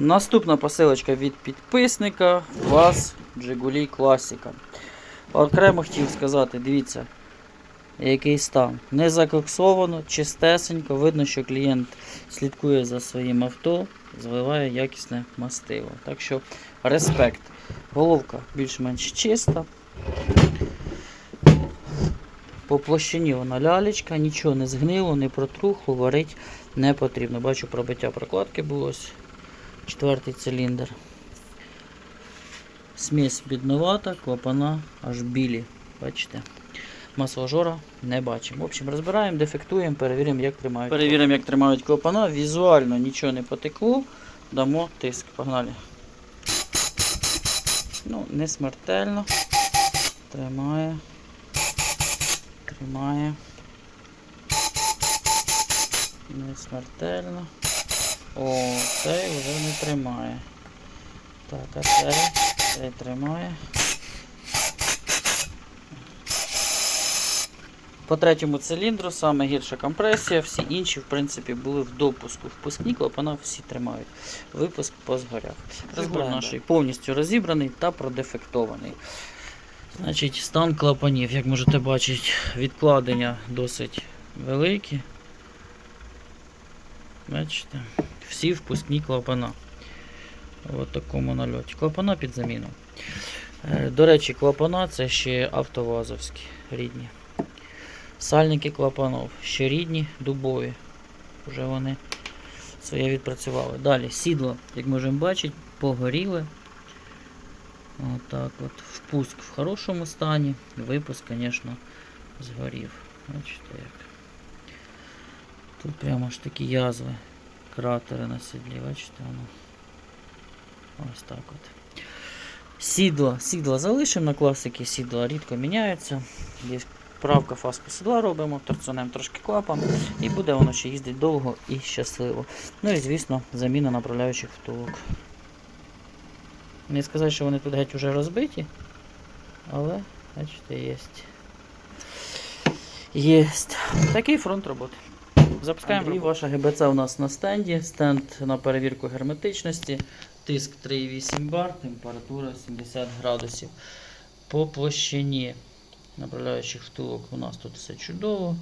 Наступна посилочка від підписника у вас Джигулі Класіка. Окремо хотів сказати, дивіться, який стан. Не закоксовано, чистесенько. Видно, що клієнт слідкує за своїм авто, зливає якісне мастило. Так що респект. Головка більш-менш чиста. По площині вона лялечка, нічого не згнило, не протрухло, варить не потрібно. Бачу, пробиття прокладки було. Четвертий циліндр. Смесь бідновата, клапана аж білі. Бачите? Масложора не бачимо. В общем, розбираємо, дефектуємо, перевіримо, як тримають. Перевіримо, як тримають клапана. Візуально нічого не потекло. Дамо тиск. Погнали. Ну, не смертельно. Тримає. Тримає. Не смертельно. О, цей вже не тримає. Так, а цей, цей тримає. По третьому циліндру саме гірша компресія, всі інші, в принципі, були в допуску. Впускні клапана всі тримають. Випуск позгоряв. Розбор наш повністю розібраний та продефектований. Значить, стан клапанів, як можете бачити, відкладення досить великі. Бачите? Всі впускні клапана. В такому нальоті. Клапана під заміну. Е, До речі, клапана це ще автовазовські рідні. Сальники клапанов ще рідні, дубові. Вже вони своє відпрацювали. Далі сідло, як можемо бачити, погоріли. Отак от. Впуск в хорошому стані. Випуск, звісно, згорів. Бачите як. Тут прямо ж такі язви, кратери на сідлі, бачите воно. Ось так от. Сідла. Сідла залишимо на класики, сідла рідко міняються. Є правка фаску сідла робимо, торцунем трошки клапан, і буде воно ще їздити довго і щасливо. Ну і звісно, заміна направляючих втулок. Не сказати, що вони тут геть уже розбиті, але, бачите, є. Єсть. Такий фронт роботи. Запускаємо. Андрій, ваша ГБЦ у нас на стенді. Стенд на перевірку герметичності. Тиск 3,8 бар, температура 70 градусів. По площині направляючих втулок у нас тут все чудово.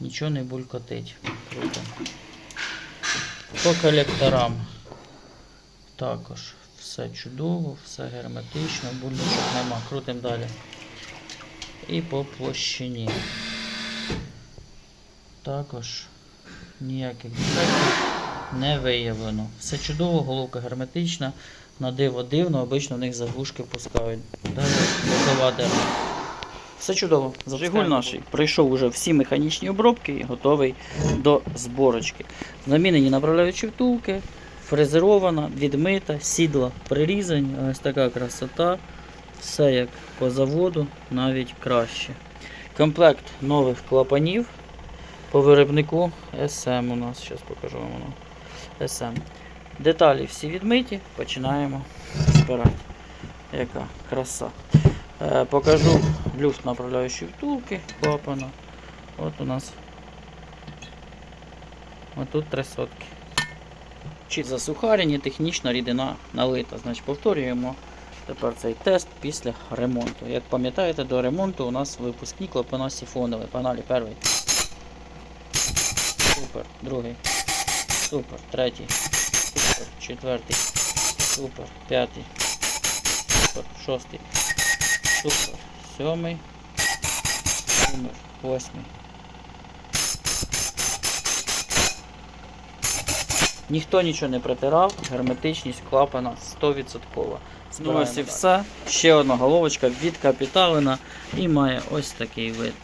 Нічого не булькотить. Круто. По колекторам також все чудово, все герметично, бульбашок нема. Крутимо далі. І по площині. Також ніяких дефектів не виявлено. Все чудово, головка герметична. На диво дивно, обично в них заглушки впускають. Далі бокова дерма. Все чудово. Жигуль наш пройшов уже всі механічні обробки і готовий до зборочки. Замінені направляючі втулки, фрезерована, відмита, сідла прирізані. Ось така красота. Все як по заводу, навіть краще. Комплект нових клапанів по виробнику SM у нас. Зараз покажу вам воно. SM. Деталі всі відмиті, починаємо збирати. Яка краса. Е, покажу люфт направляючої втулки клапана. От у нас отут три сотки. Чи засухарені, технічна рідина налита. Значить, повторюємо тепер цей тест після ремонту. Як пам'ятаєте, до ремонту у нас випускні клапана сифонові. Паналі перший. Супер. Другий. Супер. Третій. Супер. Четвертий. Супер. П'ятий. Супер. Шостий. Супер. Сьомий. Супер. Восьмий. Ніхто нічого не притирав, герметичність клапана 100%. Ну ось і все. Ще одна головочка відкапіталена і має ось такий вид.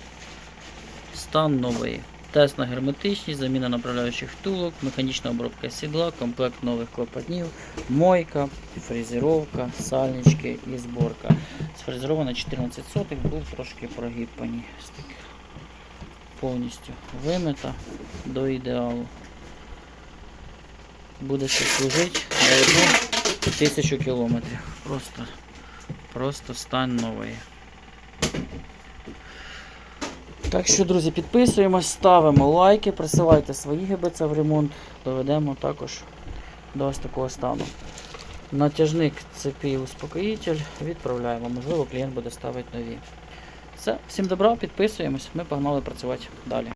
Стан новий. Тест на герметичність, заміна направляючих втулок, механічна обробка сідла, комплект нових клапанів, мойка, фрезеровка, сальнички і зборка. Сфрезерована 14 сотих, був трошки прогиб. Повністю вимита до ідеалу. Буде ще служити на одну тисячу кілометрів. Просто, просто стан новий. Так що, друзі, підписуємось, ставимо лайки, присилайте свої ГБЦ в ремонт, доведемо також до ось такого стану. Натяжник цепі успокоїтель відправляємо. Можливо, клієнт буде ставити нові. Все, всім добра, підписуємось. Ми погнали працювати далі.